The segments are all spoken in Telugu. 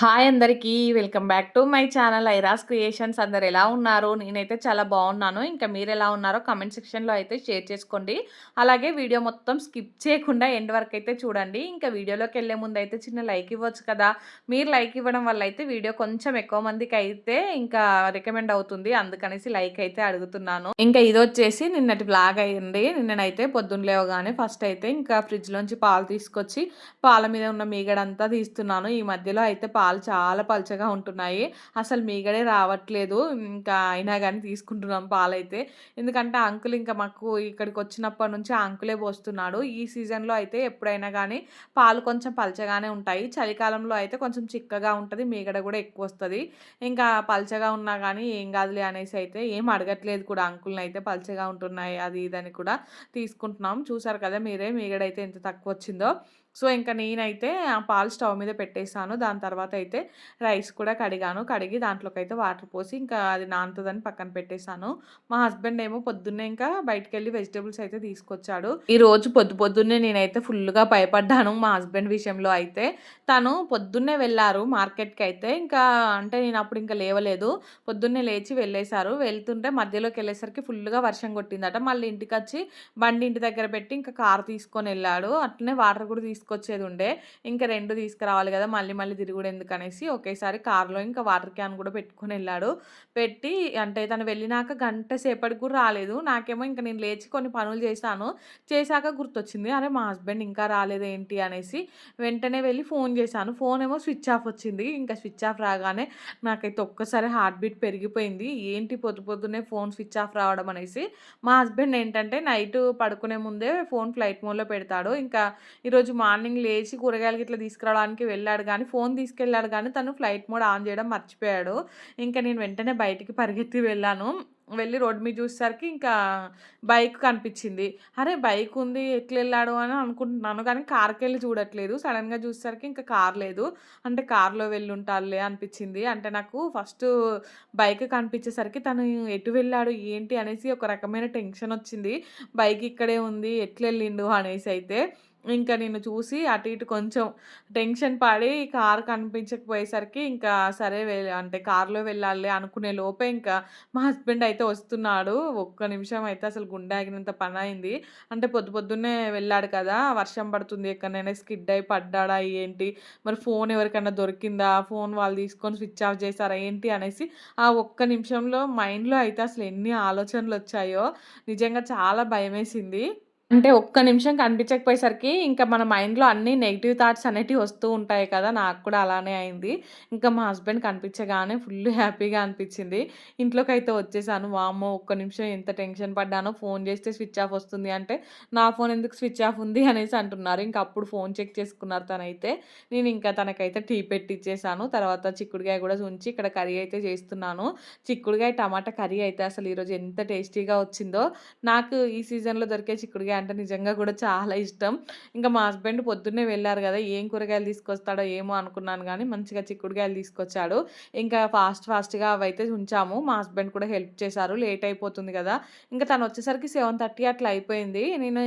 హాయ్ అందరికీ welcome back to my channel ఐరాస్ creations. అందరు ఎలా ఉన్నారు? నేనైతే చాలా బాగున్నాను. ఇంకా మీరు ఎలా ఉన్నారో కమెంట్ సెక్షన్లో అయితే షేర్ చేసుకోండి. అలాగే వీడియో మొత్తం స్కిప్ చేయకుండా ఎండ్ వరకు అయితే చూడండి. ఇంకా వీడియోలోకి వెళ్ళే ముందు అయితే చిన్న లైక్ ఇవ్వచ్చు కదా? మీరు లైక్ ఇవ్వడం వల్ల అయితే వీడియో కొంచెం ఎక్కువ మందికి అయితే ఇంకా రికమెండ్ అవుతుంది. అందుకనేసి లైక్ అయితే అడుగుతున్నాను. ఇంకా ఇది వచ్చేసి నిన్నటి బ్లాగ్ అయ్యింది. నిన్ననైతే పొద్దున్న లేవగానే ఫస్ట్ అయితే ఇంకా ఫ్రిడ్జ్లోంచి పాలు తీసుకొచ్చి పాల మీద ఉన్న మీగడంతా తీస్తున్నాను. ఈ మధ్యలో అయితే పాలు పాలు చాలా పలచగా ఉంటున్నాయి. అసలు మీగడే రావట్లేదు. ఇంకా అయినా కానీ తీసుకుంటున్నాం పాలైతే. ఎందుకంటే అంకుల్ ఇంకా మాకు ఇక్కడికి వచ్చినప్పటి నుంచి అంకులే పోస్తున్నాడు. ఈ సీజన్లో అయితే ఎప్పుడైనా కానీ పాలు కొంచెం పలచగానే ఉంటాయి. చలికాలంలో అయితే కొంచెం చిక్కగా ఉంటుంది. మీగడ కూడా ఎక్కువ వస్తుంది. ఇంకా పలచగా ఉన్నా కానీ ఏం కాదులే అనేసి అయితే ఏం అడగట్లేదు కూడా. అంకుల్ని అయితే పలచగా ఉంటున్నాయి. అది ఇదని కూడా తీసుకుంటున్నాం. చూసారు కదా మీరే. మీగడైతే ఎంత తక్కువ వచ్చిందో. సో ఇంకా నేనైతే ఆ పాలు స్టవ్ మీద పెట్టేసాను. దాని తర్వాత అయితే రైస్ కూడా కడిగాను. కడిగి దాంట్లోకి అయితే వాటర్ పోసి ఇంకా అది నానుతుందని పక్కన పెట్టేశాను మా హస్బెండ్ ఏమో పొద్దున్నే ఇంకా బయటకు వెళ్ళి వెజిటేబుల్స్ అయితే తీసుకొచ్చాడు. ఈ రోజు పొద్దు పొద్దున్నే నేనైతే ఫుల్గా భయపడ్డాను మా హస్బెండ్ విషయంలో అయితే. తను పొద్దున్నే వెళ్ళారు మార్కెట్కి అయితే ఇంకా అంటే నేను అప్పుడు ఇంకా లేవలేదు. పొద్దున్నే లేచి వెళ్ళేశారు. వెళ్తుంటే మధ్యలోకి వెళ్ళేసరికి ఫుల్గా వర్షం కొట్టిందట. మళ్ళీ ఇంటికి వచ్చి బండి ఇంటి దగ్గర పెట్టి ఇంకా కారు తీసుకొని వెళ్ళాడు. అట్లనే వాటర్ కూడా తీసుకు తీసుకొచ్చేది ఉండే ఇంకా రెండు తీసుకురావాలి కదా మళ్ళీ మళ్ళీ తిరుగుడు ఎందుకు అనేసి ఒకేసారి కార్లో ఇంకా వాటర్ క్యాన్ కూడా పెట్టుకొని వెళ్ళాడు. పెట్టి అంటే తను వెళ్ళినాక గంట సేపటికి కూడా రాలేదు. నాకేమో ఇంకా నేను లేచి కొన్ని పనులు చేశాను. చేశాక గుర్తొచ్చింది అరే మా హస్బెండ్ ఇంకా రాలేదు ఏంటి? అనేసి వెంటనే వెళ్ళి ఫోన్ చేశాను. ఫోన్ ఏమో స్విచ్ ఆఫ్ వచ్చింది. ఇంకా స్విచ్ ఆఫ్ రాగానే నాకైతే ఒక్కసారి హార్ట్ బీట్ పెరిగిపోయింది. ఏంటి పొద్దు పొద్దునే ఫోన్ స్విచ్ ఆఫ్ రావడం? అనేసి మా హస్బెండ్ ఏంటంటే నైట్ పడుకునే ముందే ఫోన్ ఫ్లైట్ మోడ్లో పెడతాడు. ఇంకా ఈరోజు మా మార్నింగ్ లేచి కూరగాయలకి ఇట్లా తీసుకురావడానికి వెళ్ళాడు కానీ ఫోన్ తీసుకెళ్ళాడు కానీ తను ఫ్లైట్ మోడ్ ఆన్ చేయడం మర్చిపోయాడు. ఇంకా నేను వెంటనే బయటికి పరిగెత్తి వెళ్ళాను. వెళ్ళి రోడ్డు మీద చూసేసరికి ఇంకా బైక్ కనిపించింది. అరే బైక్ ఉంది ఎట్లా వెళ్ళాడు అని అనుకుంటున్నాను కానీ కార్కి వెళ్ళి చూడట్లేదు. సడన్గా చూసేసరికి ఇంకా కార్ లేదు. అంటే కార్లో వెళ్ళి ఉంటారులే అనిపించింది. అంటే నాకు ఫస్ట్ బైక్ కనిపించేసరికి తను ఎటు వెళ్ళాడు ఏంటి అనేసి ఒక రకమైన టెన్షన్ వచ్చింది. బైక్ ఇక్కడే ఉంది ఎట్లా వెళ్ళిండు అనేసి అయితే. ఇంకా నేను చూసి అటు ఇటు కొంచెం టెన్షన్ పడి కార్ కనిపించకపోయేసరికి ఇంకా సరే అంటే కార్లో వెళ్ళాలి అనుకునే లోపే ఇంకా మా హస్బెండ్ అయితే వస్తున్నాడు. ఒక్క నిమిషం అయితే అసలు గుండె ఆగినంత పని అయింది. అంటే పొద్దు పొద్దున్నే వెళ్ళాడు కదా వర్షం పడుతుంది ఎక్కడైనా స్కిడ్ అయి పడ్డాడా ఏంటి? మరి ఫోన్ ఎవరికైనా దొరికిందా? ఫోన్ వాళ్ళు తీసుకొని స్విచ్ ఆఫ్ చేశారా ఏంటి? అనేసి ఆ ఒక్క నిమిషంలో మైండ్లో అయితే అసలు ఎన్ని ఆలోచనలు వచ్చాయో. నిజంగా చాలా భయం వేసింది అంటే ఒక్క నిమిషం కనిపించకపోయేసరికి ఇంకా మన మైండ్‌లో అన్ని నెగిటివ్ థాట్స్ అనేటివి వస్తూ ఉంటాయి కదా! నాకు కూడా అలానే అయింది. ఇంకా మా హస్బెండ్ కనిపించగానే ఫుల్ హ్యాపీగా అనిపించింది. ఇంట్లోకి అయితే వచ్చేసాను. వామ్మో! ఒక్క నిమిషం ఎంత టెన్షన్ పడ్డానో ఫోన్ చేస్తే స్విచ్ ఆఫ్ వస్తుంది అంటే, నా ఫోన్ ఎందుకు స్విచ్ ఆఫ్ ఉంది అనేసి అంటున్నారు. ఇంక అప్పుడు ఫోన్ చెక్ చేసుకున్నారు తనైతే. నేను ఇంకా తనకైతే టీ పెట్టిచ్చేసాను. తర్వాత చిక్కుడుగాయ కూడా ఉంచి ఇక్కడ కర్రీ అయితే చేస్తున్నాను. చిక్కుడుగాయ టమాటా కర్రీ అయితే అసలు ఈరోజు ఎంత టేస్టీగా వచ్చిందో, నాకు ఈ సీజన్‌లో దొరికే చిక్కుడుగాయ అంటే నిజంగా కూడా చాలా ఇష్టం. ఇంకా మా హస్బెండ్ పొద్దున్నే వెళ్ళారు కదా ఏం కూరగాయలు తీసుకొస్తాడో ఏమో అనుకున్నాను కానీ మంచిగా చిక్కుడుగాయలు తీసుకొచ్చాడు. ఇంకా ఫాస్ట్ ఫాస్ట్గా అవైతే ఉంచాము. మా హస్బెండ్ కూడా హెల్ప్ చేశారు. లేట్ అయిపోతుంది కదా. ఇంకా తను వచ్చేసరికి సెవెన్ థర్టీ అట్లా అయిపోయింది. నేను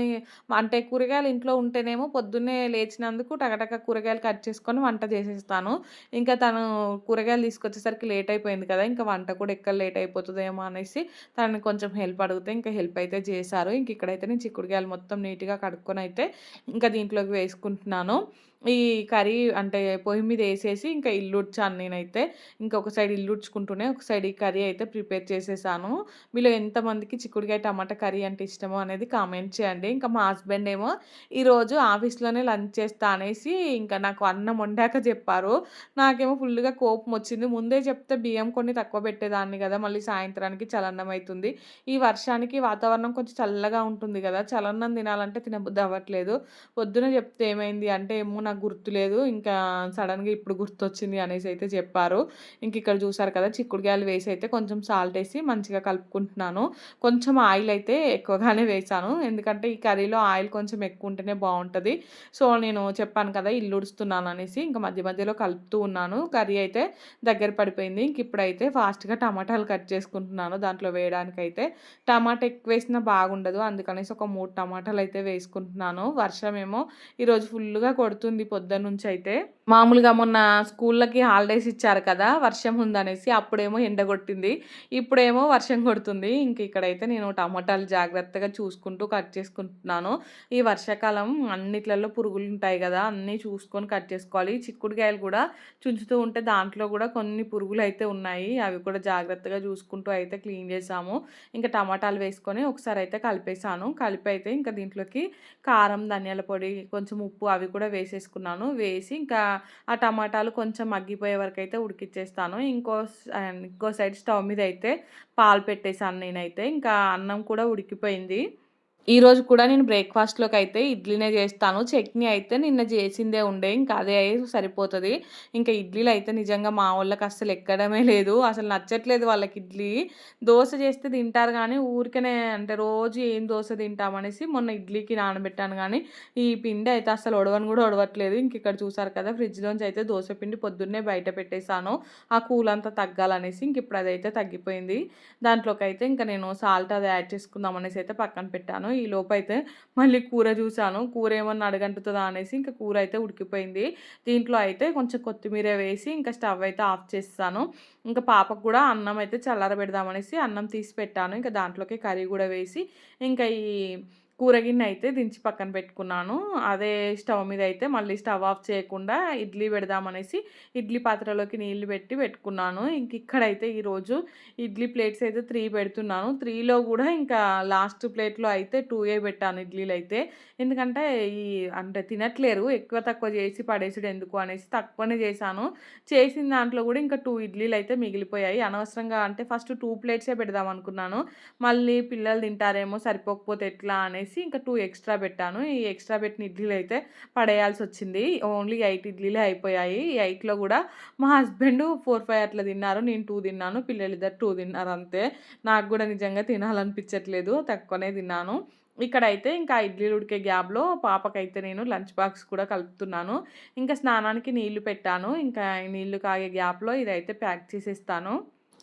అంటే కూరగాయలు ఇంట్లో ఉంటేనేమో పొద్దున్నే లేచినందుకు టగటక కూరగాయలు కట్ చేసుకొని వంట చేసేస్తాను. ఇంకా తను కూరగాయలు తీసుకొచ్చేసరికి లేట్ అయిపోయింది కదా ఇంకా వంట కూడా ఎక్కడ లేట్ అయిపోతుందేమో అనేసి తనని కొంచెం హెల్ప్ అడిగితే ఇంకా హెల్ప్ అయితే చేశారు. ఇంక ఇక్కడైతే నేను చిక్కుడుగాయలు మొత్తం నీట్గా కడుక్కొని అయితే ఇంకా దీంట్లోకి వేసుకుంటున్నాను. ఈ కర్రీ అంటే పొయ్యి మీద వేసేసి ఇంకా ఇల్లుడ్చాను నేనైతే. ఇంకా ఒక సైడ్ ఇల్లుడ్చుకుంటూనే ఒక సైడ్ ఈ కర్రీ అయితే ప్రిపేర్ చేసేసాను. మీలో ఎంతమందికి చిక్కుడుకాయ టమాటా కర్రీ అంటే ఇష్టమో అనేది కామెంట్ చేయండి. ఇంకా మా హస్బెండ్ ఏమో ఈరోజు ఆఫీస్లోనే లంచ్ చేస్తా అనేసి ఇంకా నాకు అన్నం వండాక చెప్పారు. నాకేమో ఫుల్గా కోపం వచ్చింది. ముందే చెప్తే బియ్యం కొన్ని తక్కువ పెట్టేదాన్ని కదా మళ్ళీ సాయంత్రానికి చలన్నం అవుతుంది ఈ వర్షానికి వాతావరణం కొంచెం చల్లగా ఉంటుంది కదా చలన్నం తినాలంటే తినబుద్ధి అవ్వట్లేదు. పొద్దున చెప్తే ఏమైంది అంటే ఏమో నాకు గుర్తులేదు ఇంకా సడన్గా ఇప్పుడు గుర్తొచ్చింది అనేసి అయితే చెప్పారు. ఇంక ఇక్కడ చూసారు కదా చిక్కుడుకాయలు వేసి అయితే కొంచెం సాల్ట్ వేసి మంచిగా కలుపుకుంటున్నాను. కొంచెం ఆయిల్ అయితే ఎక్కువగానే వేసాను. ఎందుకంటే ఈ కర్రీలో ఆయిల్ కొంచెం ఎక్కువ ఉంటేనే బాగుంటుంది. సో నేను చెప్పాను కదా ఇల్లు ఉడుస్తున్నాను అనేసి ఇంకా మధ్య మధ్యలో కలుపుతూ ఉన్నాను. కర్రీ అయితే దగ్గర పడిపోయింది. ఇంక ఇప్పుడైతే ఫాస్ట్గా టమాటాలు కట్ చేసుకుంటున్నాను దాంట్లో వేయడానికైతే. టమాటా ఎక్కువ వేసినా బాగుండదు. అందుకనేసి ఒక మూడు టమాటాలు అయితే వేసుకుంటున్నాను. వర్షం ఏమో ఈరోజు ఫుల్గా కొడుతుంది. పొద్దున్న నుంచి అయితే మామూలుగా మొన్న స్కూళ్ళకి హాలిడేస్ ఇచ్చారు కదా! వర్షం ఉందనేసి. అప్పుడేమో ఎండ కొట్టింది. ఇప్పుడేమో వర్షం కొడుతుంది. ఇంక ఇక్కడైతే నేను టమాటాలు జాగ్రత్తగా చూసుకుంటూ కట్ చేసుకుంటున్నాను. ఈ వర్షాకాలం అన్నిట్లలో పురుగులు ఉంటాయి కదా అన్నీ చూసుకొని కట్ చేసుకోవాలి. చిక్కుడుకాయలు కూడా చుంచుతూ ఉంటే దాంట్లో కూడా కొన్ని పురుగులు అయితే ఉన్నాయి. అవి కూడా జాగ్రత్తగా చూసుకుంటూ అయితే క్లీన్ చేసాము ఇంకా టమాటాలు వేసుకొని ఒకసారి అయితే కలిపేసాను. కలిపి అయితే ఇంకా దీంట్లోకి కారం, ధనియాల పొడి, కొంచెం ఉప్పు అవి కూడా వేసేసుకున్నాను. వేసి ఇంకా ఆ టమాటాలు కొంచెం మగ్గిపోయే వరకు అయితే ఉడికిచ్చేస్తాను. ఇంకో ఇంకో సైడ్ స్టవ్ మీద అయితే పాలు పెట్టేశాను నేనైతే. ఇంకా అన్నం కూడా ఉడికిపోయింది. ఈరోజు కూడా నేను బ్రేక్‌ఫాస్ట్‌లోకి అయితే ఇడ్లీనే చేస్తాను. చట్నీ అయితే నిన్న చేసిందే ఉండే. ఇంకా అదే సరిపోతుంది ఇంకా ఇడ్లీలు అయితే నిజంగా మా వాళ్ళకి అస్సలు ఎక్కడమే లేదు. అసలు నచ్చట్లేదు వాళ్ళకి ఇడ్లీ. దోశ చేస్తే తింటారు కానీ ఊరికనే అంటే రోజు ఏం దోశ తింటామనేసి మొన్న ఇడ్లీకి నానబెట్టాను కానీ ఈ పిండి అయితే అసలు ఒడవని కూడా ఒడవట్లేదు. ఇంక ఇక్కడ చూసారు కదా ఫ్రిడ్జ్‌లోంచి అయితే దోశ పిండి పొద్దున్నే బయట పెట్టేసాను. ఆ కూల్ అంతా తగ్గాలనేసి. ఇంక ఇప్పుడు అదైతే తగ్గిపోయింది. దాంట్లోకి అయితే ఇంకా నేను సాల్ట్ అది యాడ్ చేసుకుందాం అనేసి అయితే పక్కన పెట్టాను. ఈ లోపైతే మళ్ళీ కూర చూసాను కూర ఏమన్నా అడగంటుతుందా అనేసి ఇంకా కూర అయితే ఉడికిపోయింది. దీంట్లో అయితే కొంచెం కొత్తిమీర వేసి ఇంకా స్టవ్ అయితే ఆఫ్ చేస్తాను. ఇంకా పాపకు కూడా అన్నం అయితే చల్లారబెడదామనేసి అన్నం తీసి పెట్టాను. ఇంకా దాంట్లోకి కర్రీ కూడా వేసి ఇంకా ఈ కూరగిన్నె అయితే దించి పక్కన పెట్టుకున్నాను. అదే స్టవ్ మీద అయితే మళ్ళీ స్టవ్ ఆఫ్ చేయకుండా ఇడ్లీ పెడదామనేసి ఇడ్లీ పాత్రలోకి నీళ్ళు పెట్టి పెట్టుకున్నాను. ఇంక ఇక్కడైతే ఈరోజు ఇడ్లీ ప్లేట్స్ అయితే త్రీ పెడుతున్నాను. త్రీలో కూడా ఇంకా లాస్ట్ ప్లేట్లో అయితే టూయే పెట్టాను ఇడ్లీలు అయితే. ఎందుకంటే ఈ అంటే తినట్లేరు ఎక్కువ తక్కువ చేసి పడేసుడు ఎందుకు అనేసి తక్కువనే చేశాను. చేసిన దాంట్లో కూడా ఇంకా టూ ఇడ్లీలు అయితే మిగిలిపోయాయి. అనవసరంగా అంటే ఫస్ట్ టూ ప్లేట్సే పెడదాం అనుకున్నాను. మళ్ళీ పిల్లలు తింటారేమో సరిపోకపోతే ఎట్లా అనేసి అనేసి ఇంకా టూ ఎక్స్ట్రా పెట్టాను. ఈ ఎక్స్ట్రా పెట్టిన ఇడ్లీలు అయితే పడేయాల్సి వచ్చింది ఓన్లీ ఎయిట్ ఇడ్లీలే అయిపోయాయి. ఈ ఎయిట్లో కూడా మా హస్బెండ్ ఫోర్ ఫైవ్ అట్లా తిన్నారు. నేను టూ తిన్నాను. పిల్లలు ఇద్దరు టూ తిన్నారు అంతే. నాకు కూడా నిజంగా తినాలనిపించట్లేదు. తక్కువనే తిన్నాను. ఇక్కడైతే ఇంకా ఇడ్లీ ఉడికే గ్యాప్లో పాపకైతే నేను లంచ్ బాక్స్ కూడా కలుపుతున్నాను. ఇంకా స్నానానికి నీళ్ళు పెట్టాను. ఇంకా నీళ్ళు కాగే గ్యాప్లో ఇదైతే ప్యాక్ చేసేస్తాను.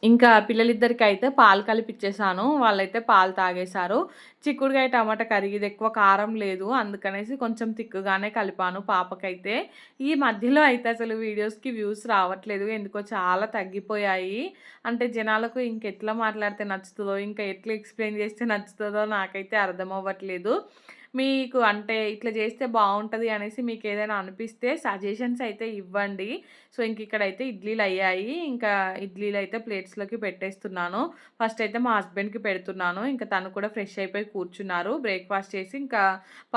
ఇంకా పిల్లలిద్దరికి అయితే పాలు కలిపిచ్చేసాను. వాళ్ళైతే పాలు తాగేశారు. చిక్కుడుకాయ టమాటా కర్రీ ఇది ఎక్కువ కారం లేదు. అందుకనేసి కొంచెం తిక్కుగానే కలిపాను పాపకైతే. ఈ మధ్యలో అయితే అసలు వీడియోస్కి వ్యూస్ రావట్లేదు. ఎందుకో చాలా తగ్గిపోయాయి. అంటే జనాలకు ఇంకెట్లా మాట్లాడితే నచ్చుతుందో ఇంకా ఎట్లా ఎక్స్ప్లెయిన్ చేస్తే నచ్చుతుందో నాకైతే అర్థం అవ్వట్లేదు. మీకు అంటే ఇట్లా చేస్తే బాగుంటుంది అనేసి మీకు ఏదైనా అనిపిస్తే సజెషన్స్ అయితే ఇవ్వండి. సో ఇంక ఇక్కడైతే ఇడ్లీలు అయ్యాయి. ఇంకా ఇడ్లీలు అయితే ప్లేట్స్లోకి పెట్టేస్తున్నాను. ఫస్ట్ అయితే మా హస్బెండ్కి పెడుతున్నాను. ఇంకా తను కూడా ఫ్రెష్ అయిపోయి కూర్చున్నారు. బ్రేక్ఫాస్ట్ చేసి ఇంకా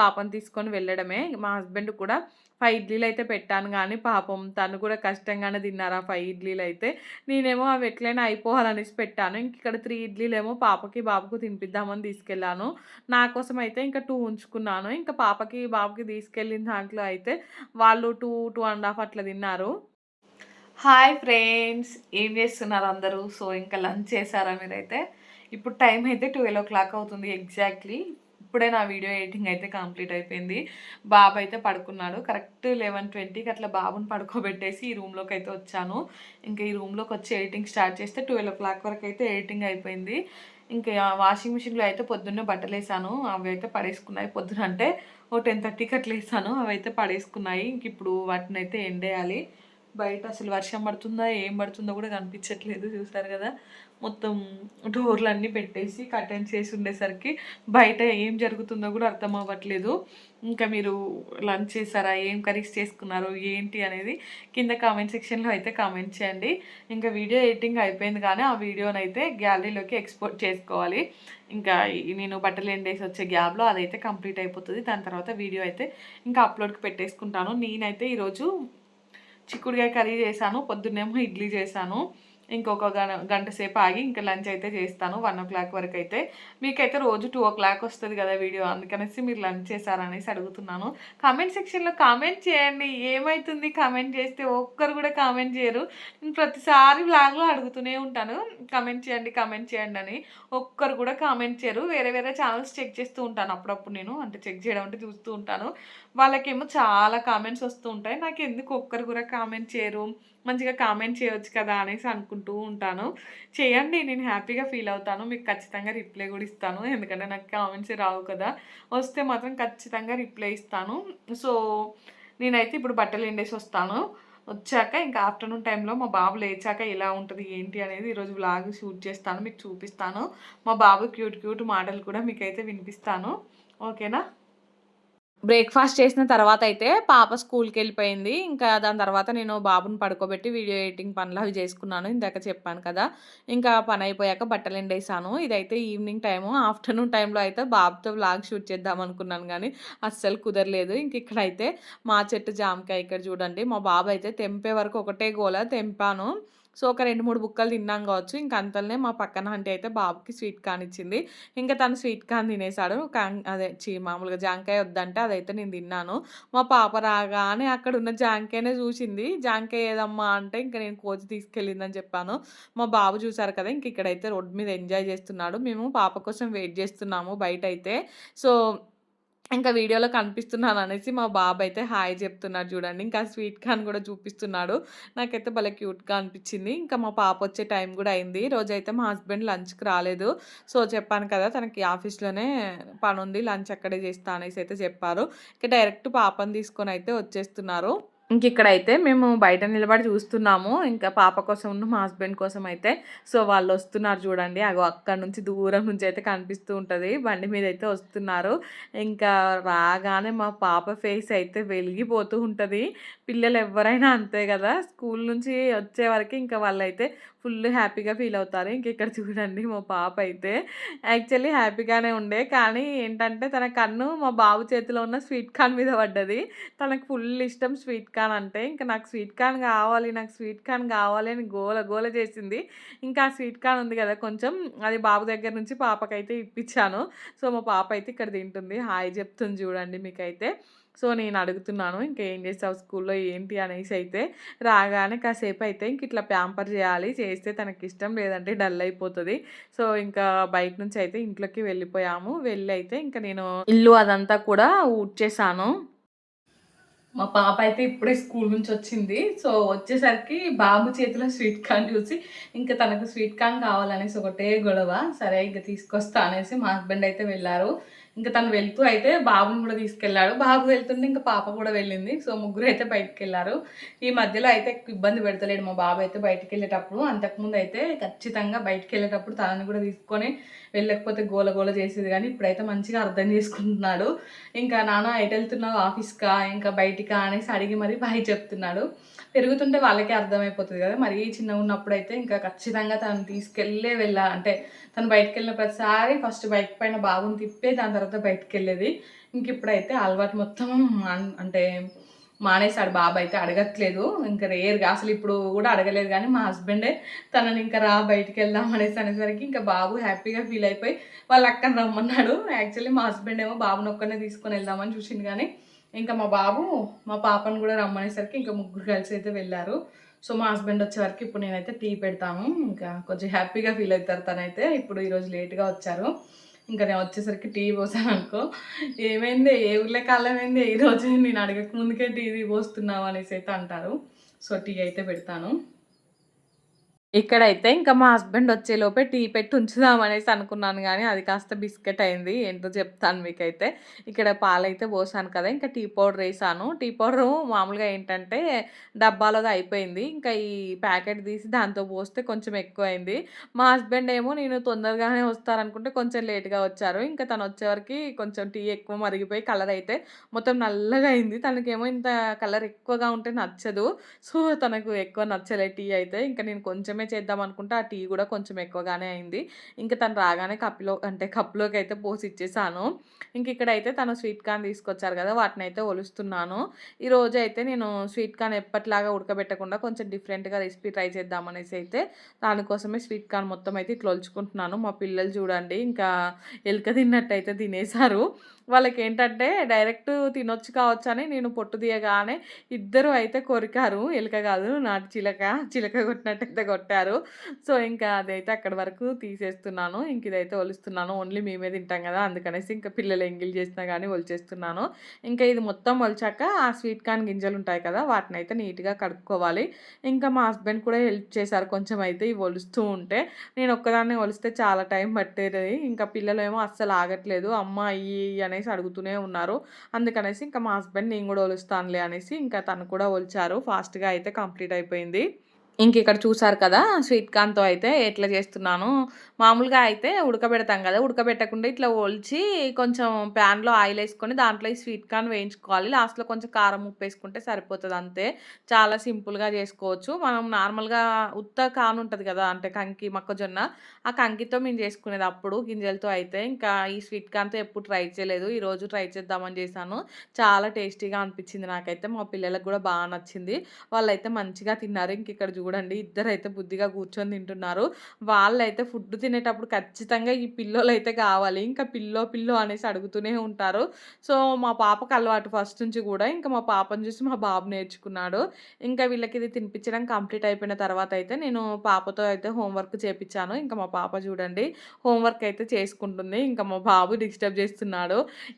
పాపను తీసుకొని వెళ్ళడమే. మా హస్బెండ్ కూడా ఫైవ్ ఇడ్లీలు అయితే పెట్టాను. కానీ పాపం తను కూడా కష్టంగానే తిన్నారు ఆ ఫైవ్ ఇడ్లీలు అయితే. నేనేమో అవి ఎట్లయినా అయిపోవాలనేసి పెట్టాను. ఇంక ఇక్కడ త్రీ ఇడ్లీలు ఏమో పాపకి బాబుకు తినిపిద్దామని తీసుకెళ్ళాను. నా కోసం అయితే ఇంకా టూ ఉంచుకున్నాను. ఇంకా పాపకి బాబుకి తీసుకెళ్ళిన దాంట్లో అయితే వాళ్ళు టూ టూ అండ్ హాఫ్ అట్లా తిన్నారు. Hi friends! ఏం చేస్తున్నారు అందరూ? సో ఇంకా లంచ్ చేశారా మీరైతే? ఇప్పుడు టైం అయితే ట్వెల్వ్ ఓ క్లాక్ అవుతుంది ఎగ్జాక్ట్లీ. ఇప్పుడే నా వీడియో ఎడిటింగ్ అయితే కంప్లీట్ అయిపోయింది. బాబు అయితే పడుకున్నాడు. కరెక్ట్ లెవెన్ ట్వంటీకి అట్లా బాబుని పడుకోబెట్టేసి ఈ రూమ్లోకి అయితే వచ్చాను. ఇంకా ఈ రూమ్లోకి వచ్చి ఎడిటింగ్ స్టార్ట్ చేస్తే ట్వెల్వ్ ఓ క్లాక్ వరకు అయితే ఎడిటింగ్ అయిపోయింది. ఇంకా వాషింగ్ మిషన్లో అయితే పొద్దున్నే బట్టలు వేసాను. అవి అయితే పడేసుకున్నాయి. పొద్దున అంటే ఓ టెన్ థర్టీకి అట్లా వేసాను. అవి అయితే పడేసుకున్నాయి. ఇంక ఇప్పుడు వాటిని అయితే ఎండేయాలి. బయట అసలు వర్షం పడుతుందా ఏం పడుతుందో కూడా కనిపించట్లేదు. చూసారు కదా? మొత్తం డోర్లు అన్నీ పెట్టేసి కర్టెన్స్ చేసి ఉండేసరికి బయట ఏం జరుగుతుందో కూడా అర్థం అవ్వట్లేదు. ఇంకా మీరు లంచ్ చేశారా? ఏం కర్రీస్ చేసుకున్నారు? ఏంటి అనేది కింద కామెంట్ సెక్షన్లో అయితే కామెంట్ చేయండి. ఇంకా వీడియో ఎడిటింగ్ అయిపోయింది కానీ ఆ వీడియోని అయితే గ్యాలరీలోకి ఎక్స్పోర్ట్ చేసుకోవాలి. ఇంకా నేను బట్టలు ఎండేసి వచ్చే గ్యాప్లో అదైతే కంప్లీట్ అయిపోతుంది. దాని తర్వాత వీడియో అయితే ఇంకా అప్లోడ్కి పెట్టేసుకుంటాను. నేనైతే ఈరోజు చిక్కుడుకాయ కర్రీ చేశాను పొద్దున్నేమో ఇడ్లీ చేశాను. ఇంకొక గంట సేపు ఆగి ఇంకా లంచ్ అయితే చేస్తాను వన్ ఓ క్లాక్ వరకు అయితే. మీకైతే రోజు టూ ఓ క్లాక్ వస్తుంది కదా వీడియో అందుకనేసి మీరు లంచ్ చేశారనేసి అడుగుతున్నాను. కామెంట్ సెక్షన్లో కామెంట్ చేయండి. ఏమవుతుంది కామెంట్ చేస్తే ఒక్కరు కూడా కామెంట్ చేయరు. నేను ప్రతిసారి బ్లాగ్లో అడుగుతూనే ఉంటాను. కామెంట్ చేయండి కామెంట్ చేయండి అని ఒక్కరు కూడా కామెంట్ చేయరు. వేరే వేరే ఛానల్స్ చెక్ చేస్తూ ఉంటాను అప్పుడప్పుడు నేను. అంటే చెక్ చేయడం అంటే చూస్తూ ఉంటాను. వాళ్ళకేమో చాలా కామెంట్స్ వస్తూ ఉంటాయి నాకు ఎందుకు ఒక్కరు కూడా కామెంట్ చేయరు? మంచిగా కామెంట్ చేయవచ్చు కదా అనేసి అనుకుంటూ ఉంటాను. చేయండి నేను హ్యాపీగా ఫీల్ అవుతాను. మీకు ఖచ్చితంగా రిప్లై కూడా ఇస్తాను. ఎందుకంటే నాకు కామెంట్స్ రావు కదా. వస్తే మాత్రం ఖచ్చితంగా రిప్లై ఇస్తాను. సో నేనైతే ఇప్పుడు బట్టలు ఎండేసి వస్తాను. వచ్చాక ఇంకా ఆఫ్టర్నూన్ టైంలో మా బాబు లేచాక ఎలా ఉంటుంది ఏంటి అనేది ఈరోజు వ్లాగ్ షూట్ చేస్తాను. మీకు చూపిస్తాను. మా బాబు క్యూట్ క్యూట్ మాటలు కూడా మీకైతే వినిపిస్తాను. ఓకేనా? బ్రేక్ఫాస్ట్ చేసిన తర్వాత అయితే పాప స్కూల్కి వెళ్ళిపోయింది ఇంకా దాని తర్వాత నేను బాబుని పడుకోబెట్టి వీడియో ఎడిటింగ్ పనులు అవి చేసుకున్నాను. ఇందాక చెప్పాను కదా. ఇంకా పని అయిపోయాక బట్టలు ఎండేసాను ఇదైతే ఈవినింగ్ టైము. ఆఫ్టర్నూన్ టైంలో అయితే బాబుతో వ్లాగ్ షూట్ చేద్దాం అనుకున్నాను కానీ అస్సలు కుదరలేదు. ఇంక ఇక్కడైతే మా చెట్టు జామకాయ ఇక్కడ చూడండి. మా బాబు అయితే తెంపే వరకు ఒకటే గోల తెంపాను. సో ఒక రెండు మూడు బుక్కలు తిన్నాం కావచ్చు. ఇంకా అంతలోనే మా పక్కన ఆంటీ అయితే బాబుకి స్వీట్ కార్న్ ఇచ్చింది. ఇంకా తను స్వీట్ కార్న్ తినేసాడు. అదే చీ మామూలుగా జాంకాయ వద్దంటే అదైతే నేను తిన్నాను. మా పాప రాగానే అక్కడ ఉన్న జాంకాయనే చూసింది. జాంకాయ ఏదమ్మా అంటే ఇంకా నేను కోచి తీసుకెళ్ళిందని చెప్పాను. మా బాబు చూసారు కదా ఇంక ఇక్కడైతే రోడ్డు మీద ఎంజాయ్ చేస్తున్నాడు. మేము పాప కోసం వెయిట్ చేస్తున్నాము బయట అయితే సో ఇంకా వీడియోలో కనిపిస్తున్నాను అనేసి మా బాబు అయితే హాయ్ చెప్తున్నాడు చూడండి. ఇంకా స్వీట్ కార్న్ కూడా చూపిస్తున్నాడు. నాకైతే భలే క్యూట్గా అనిపించింది. ఇంకా మా పాప వచ్చే టైం కూడా అయింది. రోజైతే మా హస్బెండ్ లంచ్కి రాలేదు. సో చెప్పాను కదా తనకి ఆఫీస్లోనే పని ఉంది లంచ్ అక్కడే చేస్తా అనేసి అయితే చెప్పారు. ఇంకా డైరెక్ట్ పాపను తీసుకొని అయితే వచ్చేస్తున్నారు. ఇంక ఇక్కడైతే మేము బయట నిలబడి చూస్తున్నాము. ఇంకా పాప కోసం మా హస్బెండ్ కోసం అయితే. సో వాళ్ళు వస్తున్నారు చూడండి. అగో అక్కడ నుంచి దూరం నుంచి అయితే కనిపిస్తూ ఉంటుంది. బండి మీద అయితే వస్తున్నారు. ఇంకా రాగానే మా పాప ఫేస్ అయితే వెలిగిపోతూ ఉంటుంది. పిల్లలు ఎవరైనా అంతే కదా. స్కూల్ నుంచి వచ్చే వరకు ఇంకా వాళ్ళైతే ఫుల్ హ్యాపీగా ఫీల్ అవుతారు. ఇంకెక్కడ చూడండి మా పాప అయితే యాక్చువల్లీ హ్యాపీగానే ఉండే. కానీ ఏంటంటే తన కన్ను మా బాబు చేతిలో ఉన్న స్వీట్ కార్న్ మీద పడ్డది. తనకు ఫుల్ ఇష్టం స్వీట్ కార్న్ అంటే. ఇంకా నాకు స్వీట్ కార్న్ కావాలి నాకు స్వీట్ కార్న్ కావాలి అని గోల గోల చేసింది. ఇంకా ఆ స్వీట్ కార్న్ ఉంది కదా కొంచెం అది బాబు దగ్గర నుంచి పాపకైతే ఇప్పించాను. సో మా పాప అయితే ఇక్కడ తింటుంది. హాయ్ చెప్తుంది చూడండి మీకైతే. సో నేను అడుగుతున్నాను ఇంకా ఏం చేస్తావు స్కూల్లో ఏంటి అనేసి అయితే రాగానే కాసేపు అయితే ఇంక ఇట్లా ప్యాంపర్ చేయాలి చేస్తే తనకి ఇష్టం లేదంటే డల్ అయిపోతుంది. సో ఇంకా బయట నుంచి అయితే ఇంట్లోకి వెళ్ళిపోయాము. వెళ్ళి అయితే ఇంకా నేను ఇల్లు అదంతా కూడా ఊడ్చేసాను మా పాప అయితే ఇప్పుడే స్కూల్ నుంచి వచ్చింది. సో వచ్చేసరికి బాబు చేతిలో స్వీట్ కార్న్ చూసి ఇంకా తనకు స్వీట్ కార్న్ కావాలనేసి ఒకటే గొడవ. సరే ఇంకా తీసుకొస్తా అనేసి మా హస్బెండ్ అయితే వెళ్ళారు. ఇంకా తను వెళ్తూ అయితే బాబుని కూడా తీసుకెళ్ళాడు. బాబు వెళ్తుంటే ఇంకా పాప కూడా వెళ్ళింది. సో ముగ్గురు అయితే బయటకు వెళ్ళారు ఈ మధ్యలో అయితే ఎక్కువ ఇబ్బంది పెడతలేడు మా బాబు అయితే బయటకు వెళ్ళేటప్పుడు అంతకుముందు అయితే ఖచ్చితంగా బయటకు వెళ్ళేటప్పుడు తనని కూడా తీసుకొని వెళ్ళకపోతే గోల గోల చేసేది. కానీ ఇప్పుడైతే మంచిగా అర్థం చేసుకుంటున్నాడు. ఇంకా నాన్న ఎటు వెళ్తున్నావు? ఆఫీస్కా? ఇంకా బయటికా? అనేసి అడిగి మరీ బాయ్ చెప్తున్నాడు. పెరుగుతుంటే వాళ్ళకే అర్థమైపోతుంది కదా. మరి చిన్నగా ఉన్నప్పుడు అయితే ఇంకా ఖచ్చితంగా తను తీసుకెళ్ళే వెళ్ళా అంటే తను బయటకు వెళ్ళిన ప్రతిసారి ఫస్ట్ బైక్ పైన బాబుని తిప్పే దాని తర్వాత బయటకు వెళ్ళేది ఇంక ఇప్పుడైతే అలవాటు మొత్తం అంటే మానేశాడు బాబు అయితే అడగట్లేదు. ఇంకా రేర్గా అసలు ఇప్పుడు కూడా అడగలేదు కానీ మా హస్బెండే తనని ఇంకా రా బయటికి వెళ్దాం అనేసి అనేసరికి ఇంకా బాబు హ్యాపీగా ఫీల్ అయిపోయి వాళ్ళ అక్కని రమ్మన్నాడు. యాక్చువల్లీ మా హస్బెండ్ ఏమో బాబుని ఒక్కనే తీసుకొని వెళ్దామని చూసింది కానీ ఇంకా మా బాబు మా పాపను కూడా రమ్మనేసరికి ఇంకా ముగ్గురు కలిసి అయితే వెళ్ళారు. సో మా హస్బెండ్ వచ్చే వరకు ఇప్పుడు నేనైతే టీ పెడతాము. ఇంకా కొంచెం హ్యాపీగా ఫీల్ అవుతారు తనైతే. ఇప్పుడు ఈరోజు లేట్గా వచ్చారు. ఇంకా నేను వచ్చేసరికి టీ పోసాను అనుకో. ఏమైంది? ఏ ఊళ్ళో కాలం అయింది ఈరోజు నేను అడగక ముందుకే టీ పోస్తున్నావు అనేసి అయితే అంటారు. సో టీ అయితే పెడతాను. ఇక్కడైతే ఇంకా మా హస్బెండ్ వచ్చేలోపే టీ పెట్టి ఉంచుదామనేసి అనుకున్నాను కానీ అది కాస్త బిస్కెట్ అయింది. ఏంటో చెప్తాను మీకైతే. ఇక్కడ పాలైతే పోసాను కదా ఇంకా టీ పౌడర్ వేసాను. టీ పౌడర్ మామూలుగా ఏంటంటే డబ్బాలోది అయిపోయింది. ఇంకా ఈ ప్యాకెట్ తీసి దాంతో పోస్తే కొంచెం ఎక్కువ అయింది మా హస్బెండ్ ఏమో నేను తొందరగానే వస్తారనుకుంటే కొంచెం లేట్గా వచ్చారు. ఇంకా తను వచ్చేవరకు కొంచెం టీ ఎక్కువ మరిగిపోయి కలర్ అయితే మొత్తం నల్లగా అయింది. తనకేమో ఇంత కలర్ ఎక్కువగా ఉంటే నచ్చదు. సో తనకు ఎక్కువ నచ్చలే టీ అయితే. ఇంకా నేను కొంచెమే కొంచెమే చేద్దాం అనుకుంటే ఆ టీ కూడా కొంచెం ఎక్కువగానే అయింది. ఇంకా తను రాగానే కప్పులో అంటే కప్పులోకి అయితే పోసి ఇచ్చేసాను ఇంక ఇక్కడైతే తను స్వీట్ కార్న్ తీసుకొచ్చారు కదా వాటిని అయితే ఒలుస్తున్నాను. ఈరోజు అయితే నేను స్వీట్ కార్న్ ఎప్పటిలాగా ఉడకబెట్టకుండా కొంచెం డిఫరెంట్గా రెసిపీ ట్రై చేద్దామనేసి అయితే దానికోసమే స్వీట్ కార్న్ మొత్తం అయితే ఇట్లా ఒలుచుకుంటున్నాను. మా పిల్లలు చూడండి ఇంకా ఎలుక తిన్నట్టు అయితే తినేశారు వాళ్ళకి ఏంటంటే డైరెక్ట్ తినొచ్చు కావచ్చు అని నేను పొట్టు తీయగానే ఇద్దరు అయితే కొరికారు ఎలుక కాదు నాటి చిలక చిలక కొట్టినట్టయితే కొట్టారు కొట్టారు. సో, ఇంకా అదైతే అక్కడి వరకు తీసేస్తున్నాను. ఇంక ఇదైతే ఒలుస్తున్నాను. ఓన్లీ మేమే తింటాం కదా అందుకనేసి ఇంకా పిల్లలు ఎంగిల్ చేసినా కానీ ఒలిచేస్తున్నాను. ఇంకా ఇది మొత్తం ఒలిచాక ఆ స్వీట్ కార్న్ గింజలుంటాయి కదా! వాటిని అయితే నీట్‌గా కడుక్కోవాలి. ఇంకా మా హస్బెండ్ కూడా హెల్ప్ చేశారు కొంచెం అయితే ఇవి ఒలుస్తూ ఉంటే. నేను ఒక్కదాన్నే ఒలిస్తే చాలా టైం పట్టేది. ఇంకా పిల్లలు ఏమో అస్సలు ఆగట్లేదు. అమ్మ అయ్యి అని అనేసి అడుగుతూనే ఉన్నారు. అందుకనేసి ఇంకా మా హస్బెండ్ నేను కూడా ఒలుస్తానులే అనేసి ఇంకా తను కూడా ఒలిచారు. ఫాస్ట్‌గా అయితే కంప్లీట్ అయిపోయింది. ఇంకిక్కడ చూసారు కదా! స్వీట్ కార్న్‌తో అయితే ఎట్లా చేస్తున్నాను. మామూలుగా అయితే ఉడకబెడతాం కదా ఉడకబెట్టకుండా ఇట్లా ఒలిచి కొంచెం ప్యాన్‌లో ఆయిలేసుకొని దాంట్లో ఈ స్వీట్ కార్న్ వేయించుకోవాలి. లాస్ట్‌లో కొంచెం కారం, ఉప్పు వేసుకుంటే సరిపోతుంది అంతే. చాలా సింపుల్‌గా చేసుకోవచ్చు. మనం నార్మల్‌గా ఉత్త కార్న్ ఉంటుంది కదా అంటే కంకి, మొక్కజొన్న ఆ కంకితో మేము చేసుకునేది అప్పుడు గింజలతో అయితే. ఇంకా ఈ స్వీట్ కార్న్‌తో ఎప్పుడు ట్రై చేయలేదు. ఈరోజు ట్రై చేద్దామని చేశాను. చాలా టేస్టీగా అనిపించింది నాకైతే. మా పిల్లలకు కూడా బాగా నచ్చింది. వాళ్ళైతే మంచిగా తిన్నారు. ఇంక ఇంకిక్కడ చూడండి ఇద్దరైతే బుద్ధిగా కూర్చొని తింటున్నారు. వాళ్ళైతే ఫుడ్ తినేటప్పుడు ఖచ్చితంగా ఈ పిల్లోలైతే కావాలి. ఇంకా పిల్లో, పిల్లో అనేసి అడుగుతూనే ఉంటారు. సో, మా పాపకు అలవాటు ఫస్ట్ నుంచి కూడా ఇంకా మా పాపను చూసి మా బాబు నేర్చుకున్నాడు. ఇంకా వీళ్ళకి ఇది తినిపించడం కంప్లీట్ అయిపోయిన తర్వాత అయితే నేను పాపతో అయితే హోంవర్క్ చేపించాను చేపిచ్చాను. ఇంకా మా పాప చూడండి హోంవర్క్ అయితే చేసుకుంటుంది. ఇంకా మా బాబు డిస్టర్బ్ చేస్తున్నాడు.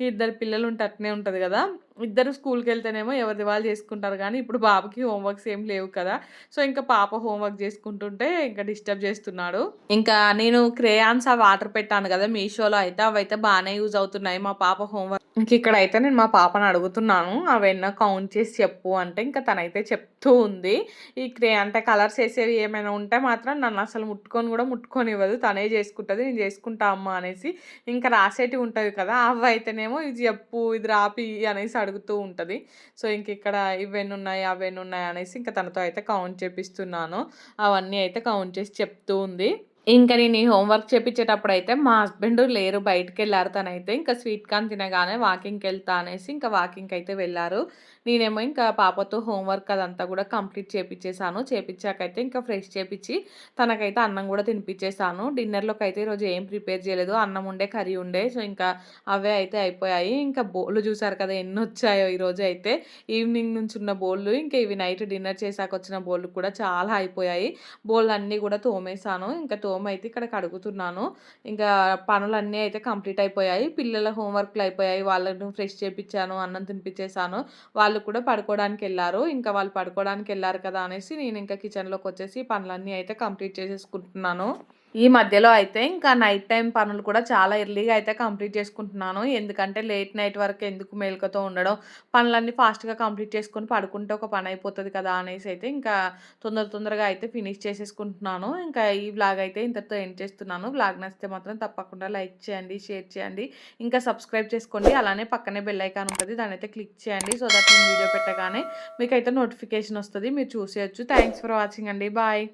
ఇద్దరు పిల్లలు ఉంటే అట్నే ఉంటుంది కదా ఇద్దరు స్కూల్కి వెళ్తేనేమో ఎవరిది వాళ్ళు చేసుకుంటారు కానీ ఇప్పుడు బాబుకి హోంవర్క్స్ ఏం లేవు కదా! సో, ఇంకా పాప హోంవర్క్ చేసుకుంటుంటే ఇంకా డిస్టర్బ్ చేస్తున్నాడు. ఇంకా నేను క్రేయాన్స్ ఆ ఆర్డర్ పెట్టాను కదా మీషోలో అయితే అవైతే బాగానే యూజ్ అవుతున్నాయి. మా పాప హోంవర్క్ వర్క్ ఇంకిక్కడైతే నేను మా పాపను అడుగుతున్నాను. అవన్నీ కౌంట్ చేసి చెప్పు అంటే ఇంకా తనైతే చెప్తూ ఉంది. ఈ క్రే అంటే కలర్స్ వేసేవి ఏమైనా ఉంటే మాత్రం నన్ను అసలు ముట్టుకొని కూడా ముట్టుకొని ఇవ్వదు తనే చేసుకుంటది. నేను చేసుకుంటా అమ్మ అనేసి. ఇంకా రాసేటివి ఉంటుంది కదా! అవి అయితేనేమో ఇది చెప్పు, ఇది రాపి అనేసి అడుగుతూ ఉంటుంది సో, ఇంక ఇక్కడ ఇంకిక్కడ అవన్నీ ఉన్నాయి అనేసి ఇంకా తనతో అయితే కౌంట్ చేపిస్తున్నాను. అవన్నీ అయితే కౌంట్ చేసి చెప్తూ ఉంది. ఇంకా నేను ఈ హోంవర్క్ చేపించేటప్పుడు అయితే మా హస్బెండ్ లేరు బయటికెళ్ళారు. తనైతే ఇంకా స్వీట్ కార్న్ తినగానే వాకింగ్కి వెళ్తా అనేసి ఇంకా వాకింగ్కి అయితే వెళ్ళారు నేనేమో ఇంకా పాపతో హోంవర్క్ అదంతా కూడా కంప్లీట్ చేపించేసాను చేపించాకైతే ఇంకా ఫ్రెష్ చేపించి తనకైతే అన్నం కూడా తినిపించేసాను డిన్నర్లోకి అయితే ఈరోజు ఏం ప్రిపేర్ చేయలేదు. అన్నం ఉండే, కర్రీ ఉండే. సో, ఇంకా అవే అయితే అయిపోయాయి. ఇంకా బోళ్ళు చూసారు కదా! ఎన్ని వచ్చాయో ఈరోజు అయితే ఈవినింగ్ నుంచి ఉన్న బోళ్ళు ఇంకా ఇవి నైట్ డిన్నర్ చేశాక వచ్చిన బోళ్ళు కూడా చాలా అయిపోయాయి. బోళ్ళన్నీ కూడా తోమేసాను. ఇంకా తో అయితే ఇక్కడ కడుగుతున్నాను. ఇంకా పనులన్నీ అయితే కంప్లీట్ అయిపోయాయి. పిల్లల హోంవర్క్లు అయిపోయాయి. వాళ్ళను ఫ్రెష్ చేయించాను అన్నం తినిపించేసాను వాళ్ళు కూడా పడుకోవడానికి వెళ్ళారు ఇంకా వాళ్ళు పడుకోవడానికి వెళ్ళారు కదా! అనేసి నేను ఇంకా కిచెన్లోకి వచ్చేసి పనులన్నీ అయితే కంప్లీట్ చేసేసుకుంటున్నాను. ఈ మధ్యలో అయితే ఇంకా నైట్ టైం పనులు కూడా చాలా ఎర్లీగా అయితే కంప్లీట్ చేసుకుంటున్నాను. ఎందుకంటే లేట్ నైట్ వరకు ఎందుకు మేలుకతో ఉండడం. పనులన్నీ ఫాస్ట్‌గా కంప్లీట్ చేసుకొని పడుకుంటే ఒక పని అయిపోతుంది కదా! అనేసి అయితే ఇంకా తొందర తొందరగా అయితే ఫినిష్ చేసేసుకుంటున్నాను. ఇంకా ఈ వ్లాగ్ అయితే ఇంతతో ఎండ్ చేస్తున్నాను. బ్లాగ్ నచ్చితే మాత్రం తప్పకుండా లైక్ చేయండి, షేర్ చేయండి. ఇంకా సబ్స్క్రైబ్ చేసుకోండి. అలానే పక్కనే బెల్ ఐకాన్ దాని అయితే క్లిక్ చేయండి. సో దట్ నేను వీడియో పెట్టగానే మీకైతే నోటిఫికేషన్ వస్తుంది మీరు చూసేయచ్చు థ్యాంక్స్ ఫర్ వాచింగ్ అండి. బాయ్.